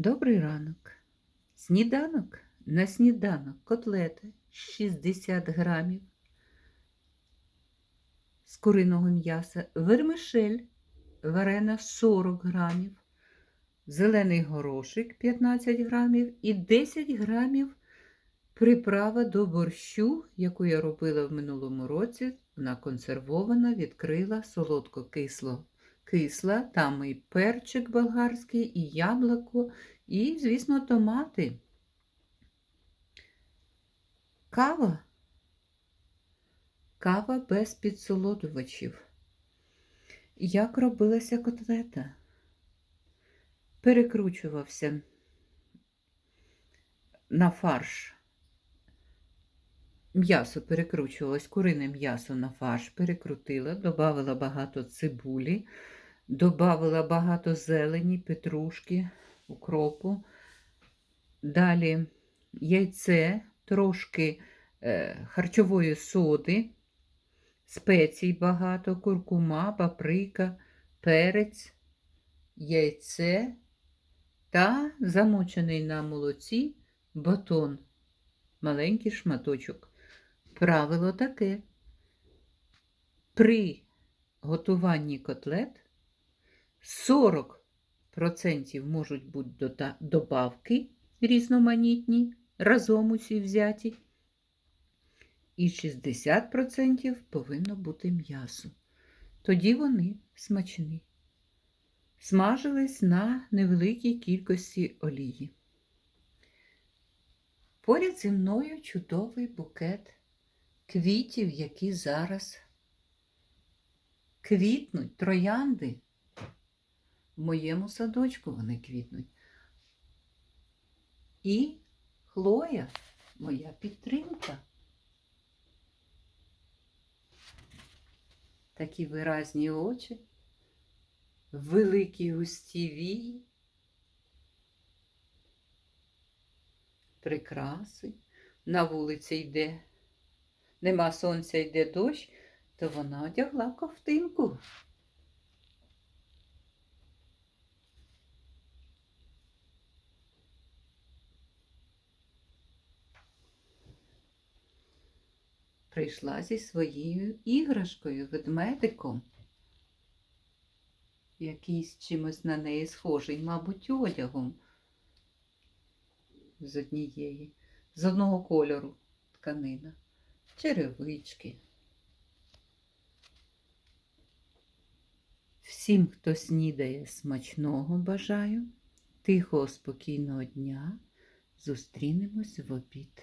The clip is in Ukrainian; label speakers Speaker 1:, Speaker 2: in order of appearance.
Speaker 1: Добрий ранок. Сніданок на сніданок котлети 60 грамів з куриного м'яса, вермишель варена 40 грамів, зелений горошик 15 грамів і 10 грамів приправа до борщу, яку я робила в минулому році. Вона консервована, відкрила солодко-кисло. Кисла, там і перчик болгарський, і яблуко, і, звісно, томати. Кава. Кава без підсолодувачів. Як робилася котлета? Перекручувався на фарш. М'ясо перекручувалось, курине м'ясо на фарш перекрутила, додавала багато цибулі, додавала багато зелені, петрушки, укропу. Далі яйце, трошки е, харчової соди, спецій багато, куркума, паприка, перець, яйце та замочений на молоці батон, маленький шматочок. Правило таке. При готуванні котлет 40% можуть бути добавки різноманітні, разом усі взяті, і 60% повинно бути м'ясо. Тоді вони смачні. Смажились на невеликій кількості олії. Поряд зі мною чудовий букет квітів, які зараз квітнуть, троянди. В моєму садочку вони квітнуть. І Хлоя, моя підтримка. Такі виразні очі, великі густі вії, прикраси. На вулиці йде нема сонця, йде дощ, то вона одягла ковтинку. Прийшла зі своєю іграшкою, ведмедиком. Якийсь чимось на неї схожий, мабуть, одягом з однієї, з одного кольору тканина черевички. Всім, хто снідає смачного бажаю, тихого, спокійного дня. Зустрінемось в обід.